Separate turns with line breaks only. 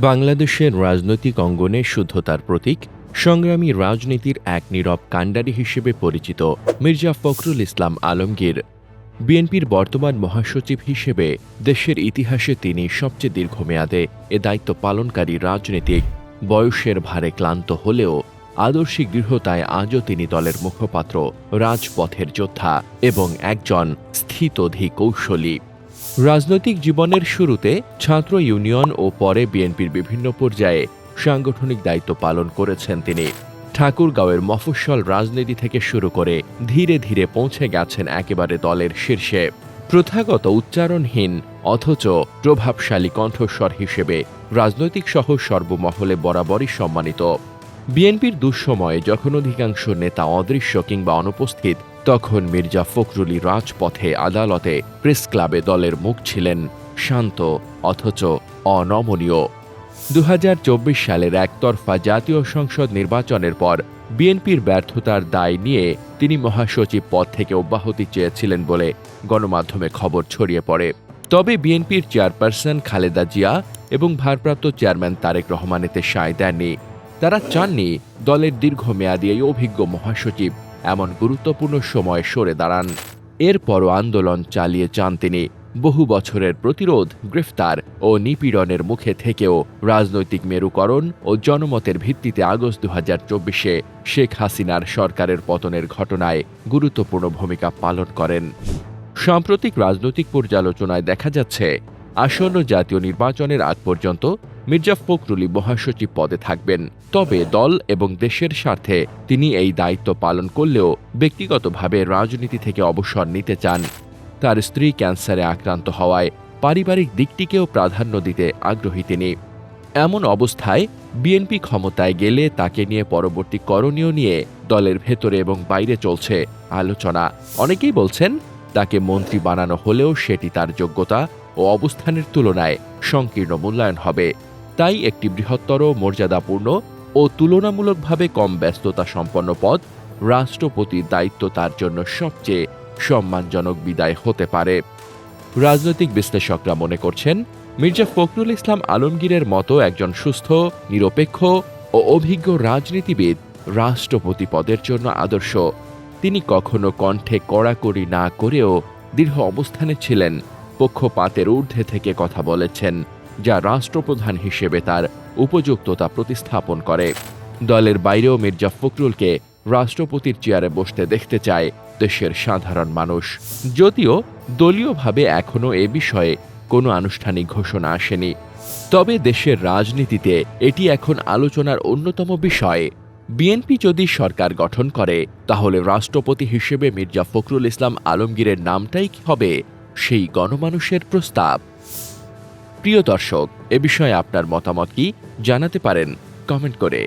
বাংলাদেশের রাজনৈতিক অঙ্গনে শুদ্ধতার প্রতীক, সংগ্রামী রাজনীতির এক নীরব কাণ্ডারি হিসেবে পরিচিত মির্জা ফখরুল ইসলাম আলমগীর। বিএনপির বর্তমান মহাসচিব হিসেবে দেশের ইতিহাসে তিনি সবচেয়ে দীর্ঘমেয়াদে এ দায়িত্ব পালনকারী রাজনীতিক। বয়সের ভারে ক্লান্ত হলেও আদর্শিক দৃঢ়তায় আজও তিনি দলের মুখপাত্র, রাজপথের যোদ্ধা এবং একজন স্থিতধী কৌশলী রাজনৈতিক জীবনের শুরুতে ছাত্র ইউনিয়ন ও পরে বিএনপির বিভিন্ন পর্যায়ে সাংগঠনিক দায়িত্ব পালন করেছেন তিনি। ঠাকুরগাঁওয়ের মফস্বল রাজনীতি থেকে শুরু করে ধীরে ধীরে পৌঁছে গেছেন একেবারে দলের শীর্ষে। প্রথাগত উচ্চারণহীন অথচ প্রভাবশালী কণ্ঠস্বর হিসেবে রাজনৈতিক সহ সর্বমহলে বরাবরই সম্মানিত। বিএনপির দুঃসময়ে যখন অধিকাংশ নেতা অদৃশ্য কিংবা অনুপস্থিত, তখন মির্জা ফখরুলি রাজপথে আদালতে প্রেস ক্লাবে দলের মুখ ছিলেন শান্ত, অথচ অনমনীয়। দু হাজার চব্বিশ সালের একতরফা জাতীয় সংসদ নির্বাচনের পর বিএনপির ব্যর্থতার দায় নিয়ে তিনি মহাসচিব পদ থেকে অব্যাহতি চেয়েছিলেন বলে গণমাধ্যমে খবর ছড়িয়ে পড়ে। তবে বিএনপির চেয়ারপারসন খালেদা জিয়া এবং ভারপ্রাপ্ত চেয়ারম্যান তারেক রহমান এতে সায় দেননি। তারা চাননি দলের দীর্ঘমেয়াদী এই অভিজ্ঞ মহাসচিব, এমন গুরুত্বপূর্ণ সময় সরে দাঁড়ান। এরপরও আন্দোলন চালিয়ে যান তিনি। বহু বছরের প্রতিরোধ, গ্রেফতার ও নিপীড়নের মুখে থেকেও রাজনৈতিক মেরুকরণ ও জনমতের ভিত্তিতে আগস্ট দু হাজার চব্বিশে শেখ হাসিনার সরকারের পতনের ঘটনায় গুরুত্বপূর্ণ ভূমিকা পালন করেন। সাম্প্রতিক রাজনৈতিক পর্যালোচনায় দেখা যাচ্ছে আসন্ন জাতীয় নির্বাচনের আগ পর্যন্ত মির্জা ফখরুলি মহাসচিব পদে থাকবেন। তবে দল এবং দেশের স্বার্থে তিনি এই দায়িত্ব পালন করলেও ব্যক্তিগতভাবে রাজনীতি থেকে অবসর নিতে চান। তার স্ত্রী ক্যান্সারে আক্রান্ত হওয়ায় পারিবারিক দিকটিকেও প্রাধান্য দিতে আগ্রহী তিনি। এমন অবস্থায় বিএনপি ক্ষমতায় গেলে তাকে নিয়ে পরবর্তী করণীয় নিয়ে দলের ভেতরে এবং বাইরে চলছে আলোচনা। অনেকেই বলছেন তাকে মন্ত্রী বানানো হলেও সেটি তার যোগ্যতা ও অবস্থানের তুলনায় সংকীর্ণ মূল্যায়ন হবে। তাই একটি বৃহত্তর, মর্যাদাপূর্ণ ও তুলনামূলকভাবে কম ব্যস্ততা সম্পন্ন পদ রাষ্ট্রপতির দায়িত্ব তার জন্য সবচেয়ে সম্মানজনক বিদায় হতে পারে। রাজনৈতিক বিশ্লেষকরা মনে করছেন, মির্জা ফখরুল ইসলাম আলমগীরের মতো একজন সুস্থ, নিরপেক্ষ ও অভিজ্ঞ রাজনীতিবিদ রাষ্ট্রপতি পদের জন্য আদর্শ। তিনি কখনো কণ্ঠে কড়াকড়ি না করেও দৃঢ় অবস্থানে ছিলেন, পক্ষপাতের ঊর্ধ্বে থেকে কথা বলেছেন, যা রাষ্ট্রপ্রধান হিসেবে তার উপযুক্ততা প্রতিস্থাপন করে। দলের বাইরেও মির্জা ফখরুলকে রাষ্ট্রপতির চেয়ারে বসতে দেখতে চায় দেশের সাধারণ মানুষ। যদিও দলীয়ভাবে এখনও এ বিষয়ে কোনো আনুষ্ঠানিক ঘোষণা আসেনি। তবে দেশের রাজনীতিতে এটি এখন আলোচনার অন্যতম বিষয়। বিএনপি যদি সরকার গঠন করে, তাহলে রাষ্ট্রপতি হিসেবে মির্জা ফখরুল ইসলাম আলমগীরের নামটাই কি হবে? সেই গণমানুষের প্রস্তাব। প্রিয় দর্শক, এ বিষয়ে আপনার মতামত কি? জানাতে পারেন কমেন্ট করে।